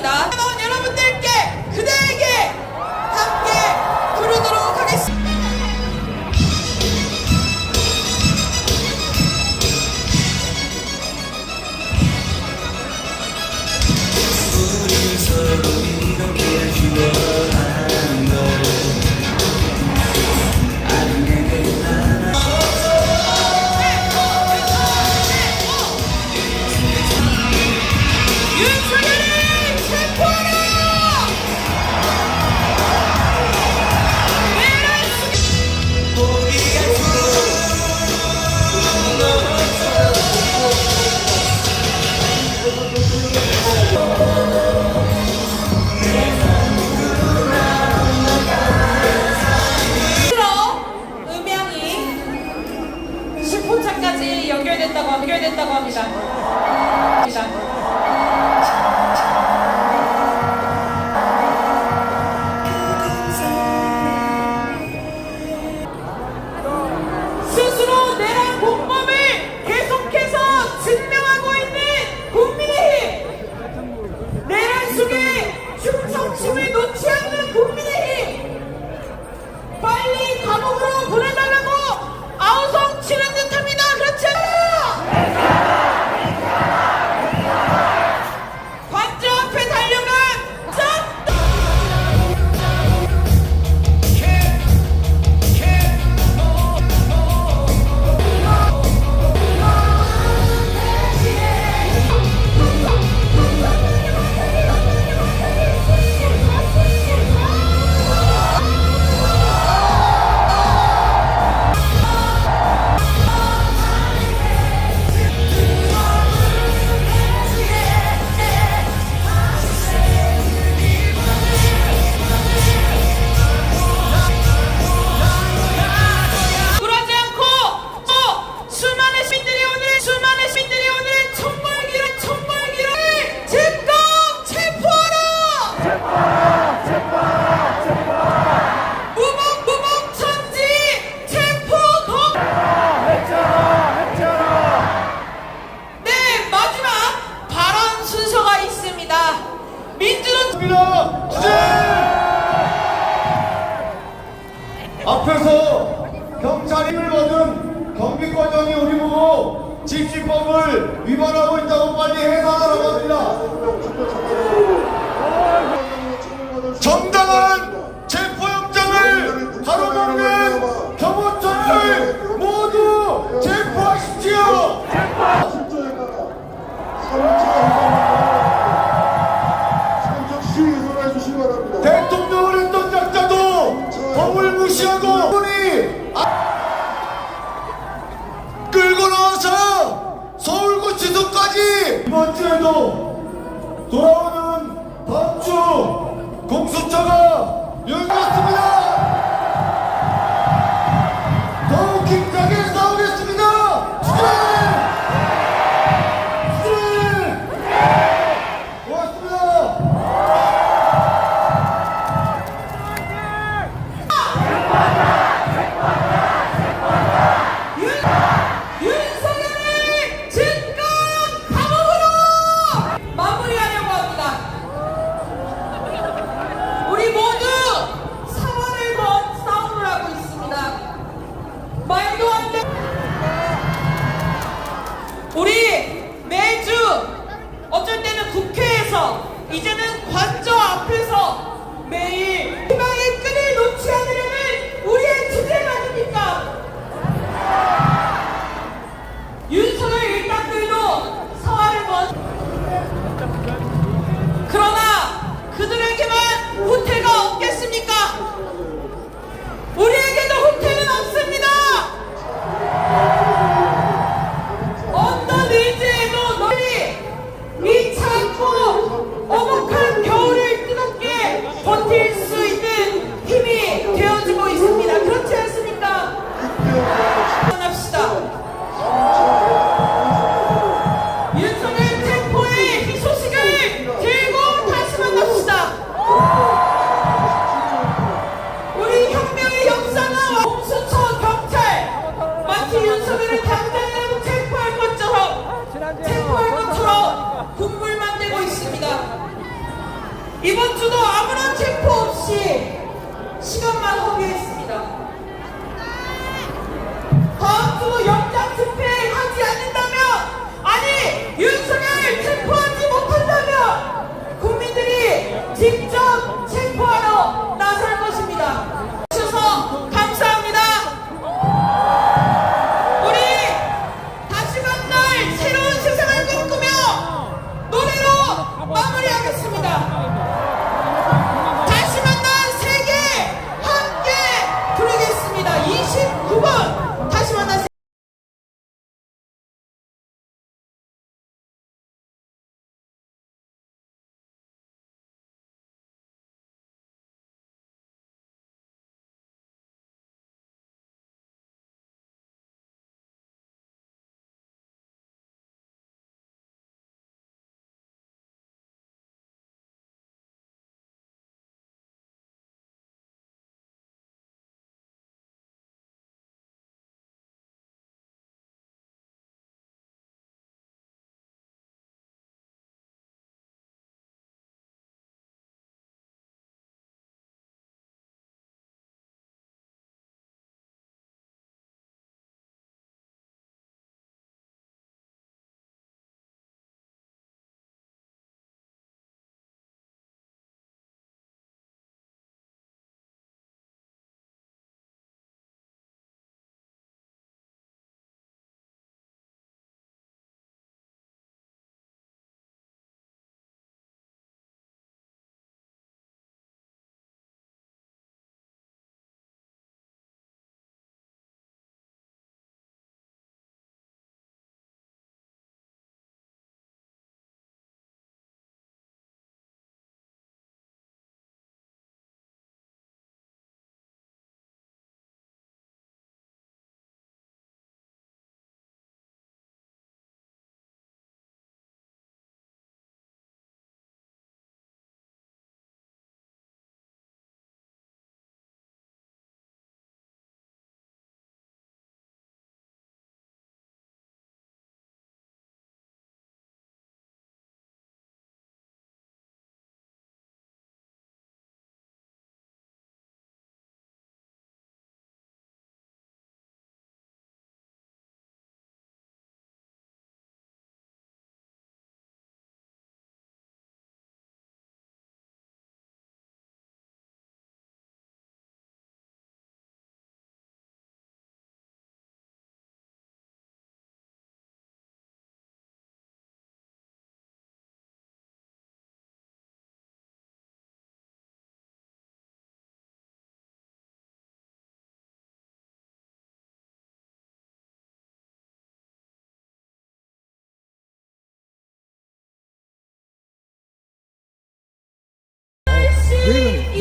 나온 여러분들께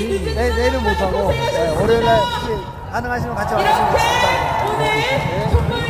내일은- 이 늦은 내, 내일은 못하고 네. 월요일 날 혹시 가능하시면 같이 와주시면 오늘 촛불기를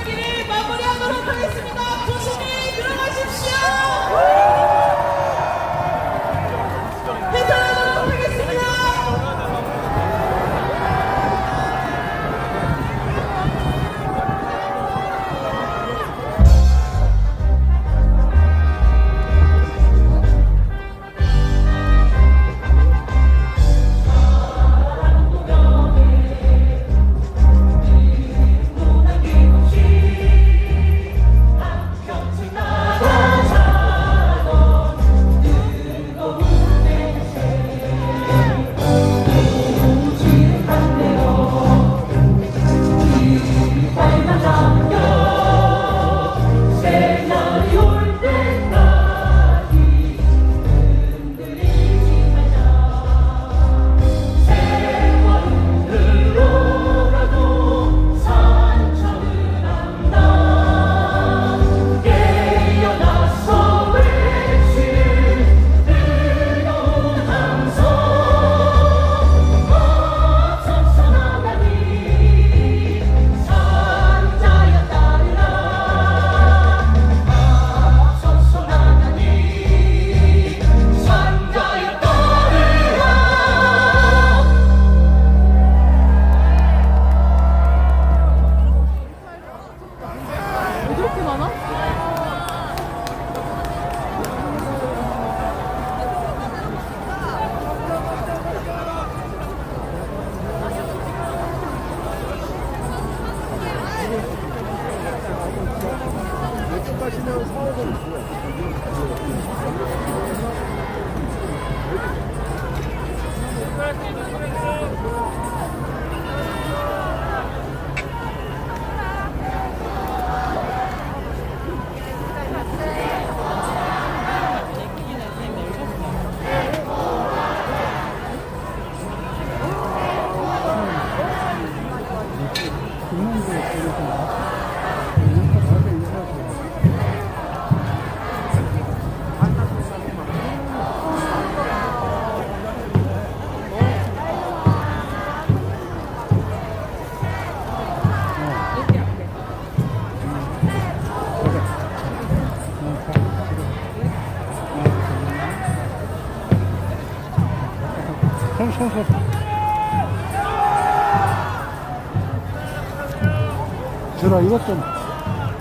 주라 이것 좀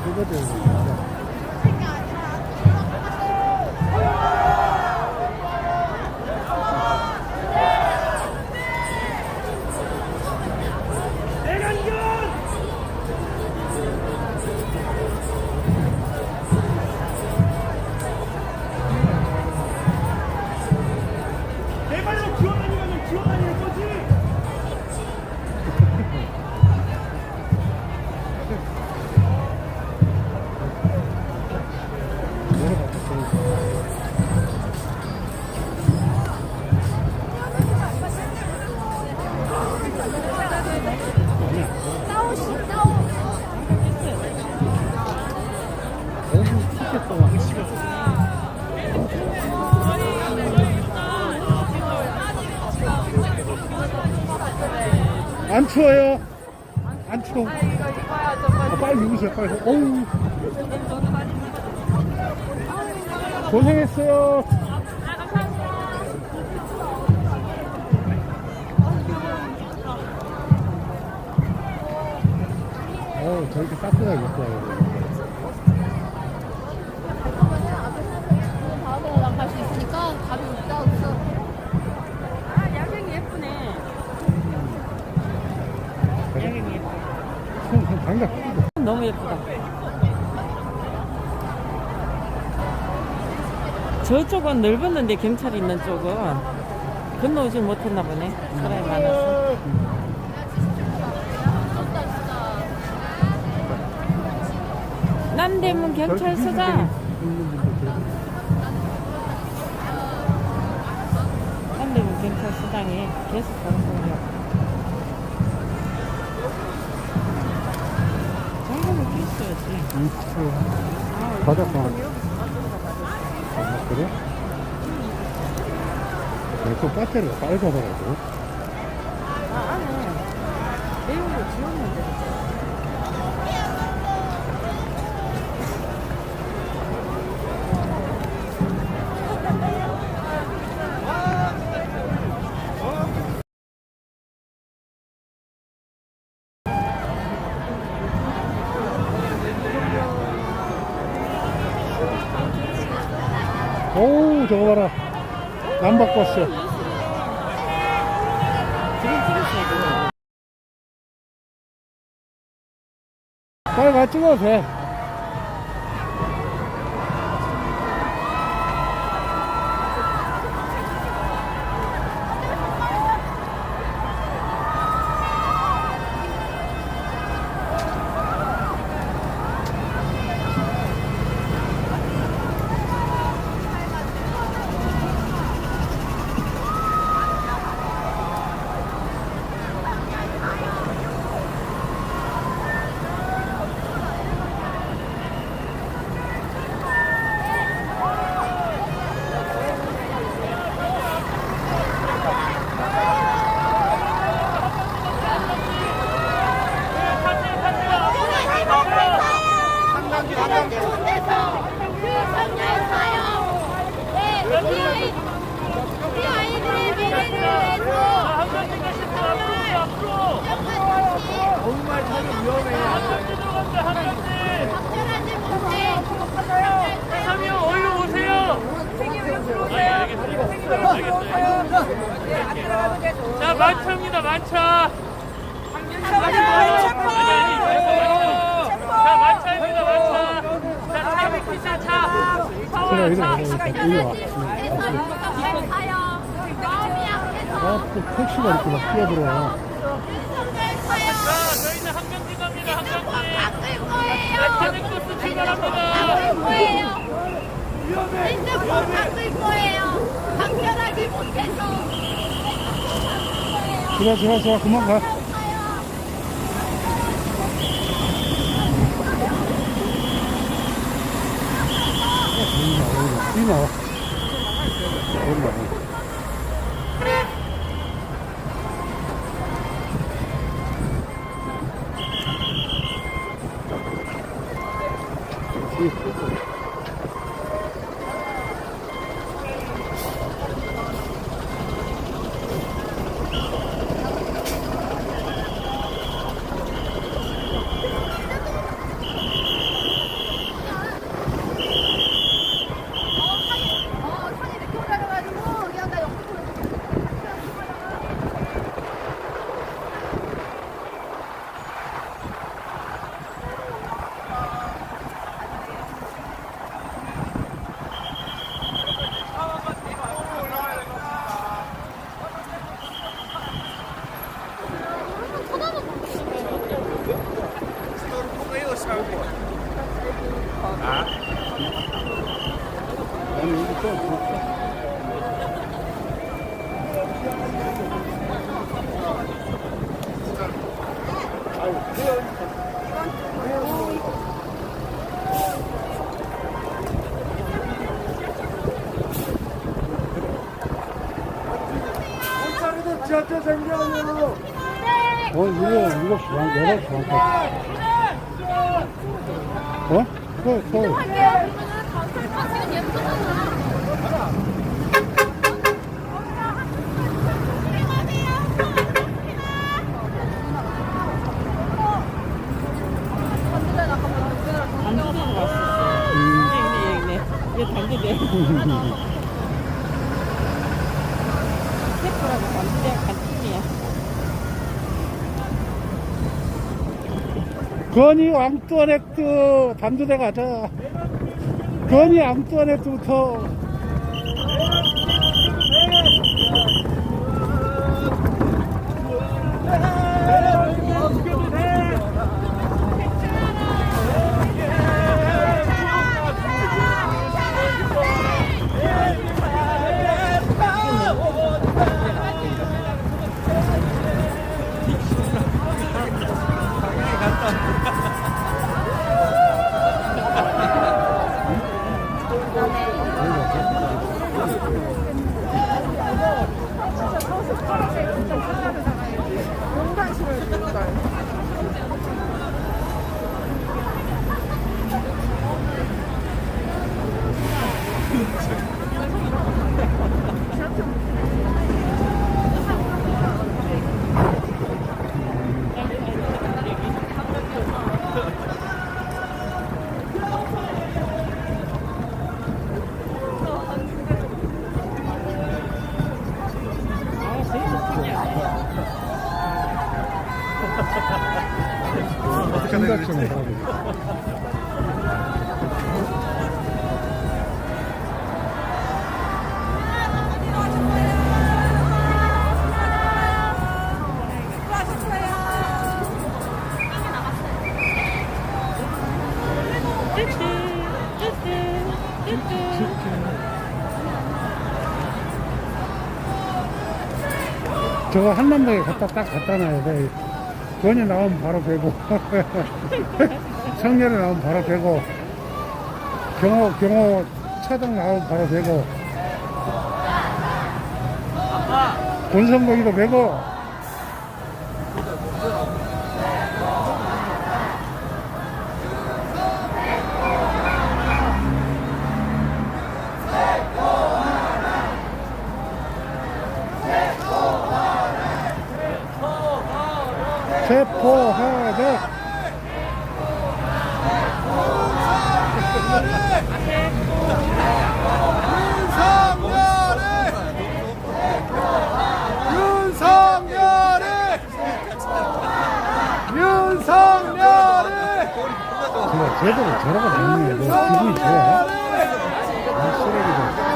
이거 좀 기어다니 면 안 추워. 아, 빨리 입으세요, 빨리. 어우. 고생했어요. 어우, 저렇게 따뜻하게 입고 와요. 끼고. 너무 예쁘다. 저쪽은 넓었는데 경찰이 있는 쪽은 건너오질 못했나 보네. 사람이 많아서. 남대문 경찰서장. 남대문 경찰서장에 계속 방송이야. 장 추워. 바닷가. 아, 그래? 또 배터리가 빨가더라고. 아, 안에 내용을 지웠는데. 빨리 가 찍어도 돼. 우리 아이들의 미래를 위해서 정말 참 위험해. 확실하지 못해. 사미요 얼른 오세요. 자 만차입니다 만차. 자 만차입니다 만차. 자 차. 이리 차. 마음이 약해서 아, 또 택시가 이렇게 막 뛰어들어와. 자 저희는 갑니다 한경지. 바꿀 거예요. 자 차량버스 출발합니다. 거예요. 진짜 꼭 바꿀 거예요. 강렬하지 못해서. 좋아, 좋아, 좋아. 그만 가. 이 나와. 여기 나와. 지하철 생겨요. 어, 이거, 이거. 어? 단두대로 왔었어요. 여기 있네, 여기 있네. 얘 단두대. 스태프라고 단두대 같은 팀이야. 건이 앙뚜아넥트 단두대 가자. 건이 앙뚜아넥트부터. 저거 한남동에 갔다 딱 갔다 놔야 돼. 권이 나오면 바로 배고. 성년이 나오면 바로 배고. 경호 경호 차장 나오면 바로 배고. 아빠. 권성동이도 배고. 제대로 저러고 다니는 거 기분이 좋아. 아, 쓰레기도.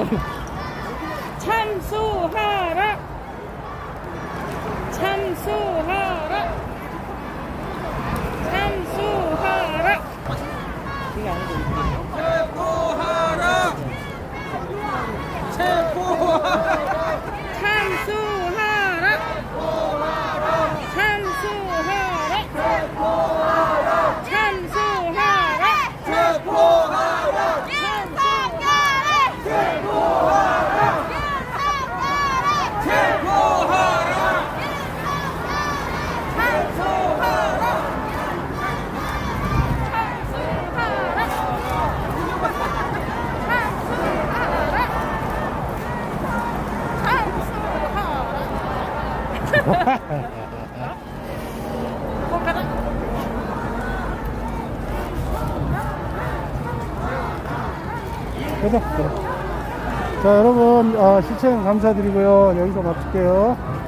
Welcome. 가자. 자, 여러분, 아, 시청 감사드리고요. 여기서 마칠게요.